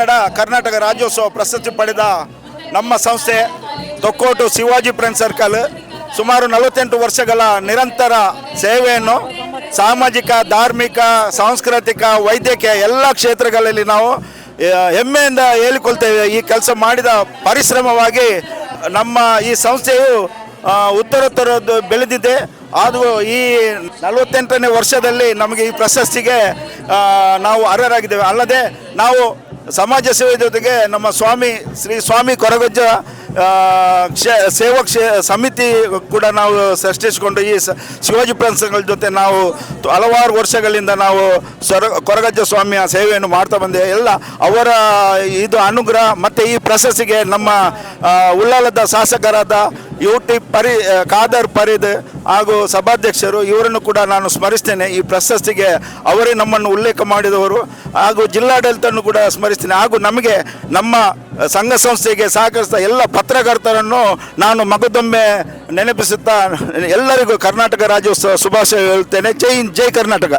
ಕನ್ನಡ, ಕರ್ನಾಟಕ ರಾಜ್ಯೋತ್ಸವ ಪ್ರಶಸ್ತಿ ಪಡೆದ ನಮ್ಮ ಸಂಸ್ಥೆ ತೊಕ್ಕೋಟು ಶಿವಾಜಿ ಫ್ರೆಂಡ್ ಸರ್ಕಲ್. ಸುಮಾರು ನಲವತ್ತೆಂಟು ವರ್ಷಗಳ ನಿರಂತರ ಸೇವೆಯನ್ನು ಸಾಮಾಜಿಕ, ಧಾರ್ಮಿಕ, ಸಾಂಸ್ಕೃತಿಕ, ವೈದ್ಯಕೀಯ ಎಲ್ಲ ಕ್ಷೇತ್ರಗಳಲ್ಲಿ ನಾವು ಹೆಮ್ಮೆಯಿಂದ ಹೇಳಿಕೊಳ್ತೇವೆ. ಈ ಕೆಲಸ ಮಾಡಿದ ಪರಿಶ್ರಮವಾಗಿ ನಮ್ಮ ಈ ಸಂಸ್ಥೆಯು ಉತ್ತರೋತ್ತರದ್ದು ಬೆಳೆದಿದೆ. ಆದರೂ ಈ ನಲವತ್ತೆಂಟನೇ ವರ್ಷದಲ್ಲಿ ನಮಗೆ ಈ ಪ್ರಶಸ್ತಿಗೆ ನಾವು ಅರ್ಹರಾಗಿದ್ದೇವೆ. ಅಲ್ಲದೆ ನಾವು ಸಮಾಜ ಸೇವೆ ಜೊತೆಗೆ ನಮ್ಮ ಸ್ವಾಮಿ ಶ್ರೀ ಸ್ವಾಮಿ ಕೊರಗಜ್ಜ ಕ್ಷೇ ಸೇವಾ ಕ್ಷೇ ಸಮಿತಿ ಕೂಡ ನಾವು ಸೃಷ್ಟಿಸಿಕೊಂಡು ಈ ಸ- ಶಿವಾಜಿ ಪ್ರಸಂಗಗಳ ಜೊತೆ ನಾವು ಹಲವಾರು ವರ್ಷಗಳಿಂದ ನಾವು ಸ್ವರ, ಕೊರಗಜ್ಜ ಸ್ವಾಮಿಯ ಸೇವೆಯನ್ನು ಮಾಡ್ತಾ ಬಂದೆ. ಎಲ್ಲ ಅವರ ಇದು ಅನುಗ್ರಹ ಮತ್ತು ಈ ಪ್ರಶಸ್ತಿಗೆ ನಮ್ಮ ಉಳ್ಳಾಲದ ಶಾಸಕರಾದ ಯು ಟಿ ಪರಿ ಖಾದರ್ ಪರೀದ್ ಹಾಗೂ ಸಭಾಧ್ಯಕ್ಷರು ಇವರನ್ನು ಕೂಡ ನಾನು ಸ್ಮರಿಸ್ತೇನೆ. ಈ ಪ್ರಶಸ್ತಿಗೆ ಅವರೇ ನಮ್ಮನ್ನು ಉಲ್ಲೇಖ ಮಾಡಿದವರು ಹಾಗೂ ಜಿಲ್ಲಾಡಳಿತವನ್ನು ಕೂಡ ಸ್ಮರಿಸ್ತೇನೆ. ಹಾಗೂ ನಮಗೆ ನಮ್ಮ ಸಂಘ ಸಂಸ್ಥೆಗೆ ಸಹಕರಿಸಿದ ಎಲ್ಲ ಪತ್ರಕರ್ತರನ್ನು ನಾನು ಮಗದೊಮ್ಮೆ ನೆನಪಿಸುತ್ತಾ ಎಲ್ಲರಿಗೂ ಕರ್ನಾಟಕ ರಾಜ್ಯೋತ್ಸವ ಶುಭಾಶಯ ಹೇಳ್ತೇನೆ ಜೈ ಜೈ ಕರ್ನಾಟಕ.